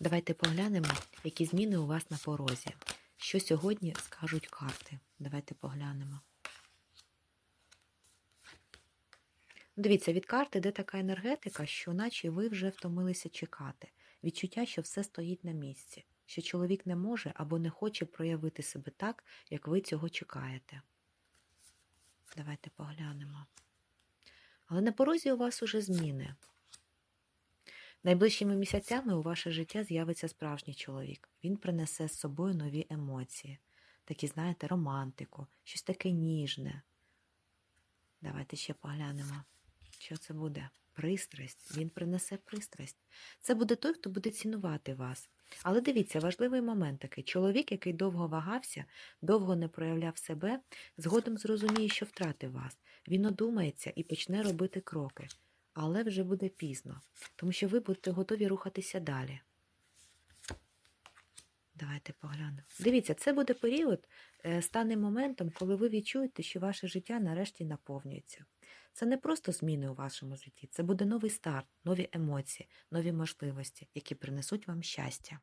Давайте поглянемо, які зміни у вас на порозі. Що сьогодні скажуть карти? Давайте поглянемо. Дивіться, від карти йде така енергетика, що наче ви вже втомилися чекати. Відчуття, що все стоїть на місці, що чоловік не може або не хоче проявити себе так, як ви цього чекаєте. Давайте поглянемо. Але на порозі у вас уже зміни. Найближчими місяцями у ваше життя з'явиться справжній чоловік. Він принесе з собою нові емоції, такі, знаєте, романтику, щось таке ніжне. Давайте ще поглянемо, що це буде. Пристрасть. Він принесе пристрасть. Це буде той, хто буде цінувати вас. Але дивіться, важливий момент такий: чоловік, який довго вагався, довго не проявляв себе, згодом зрозуміє, що втратив вас. Він одумається і почне робити кроки. Але вже буде пізно, тому що ви будете готові рухатися далі. Давайте поглянемо. Дивіться, це буде період, е, стане моментом, коли ви відчуєте, що ваше життя нарешті наповнюється. Це не просто зміни у вашому житті, це буде новий старт, нові емоції, нові можливості, які принесуть вам щастя.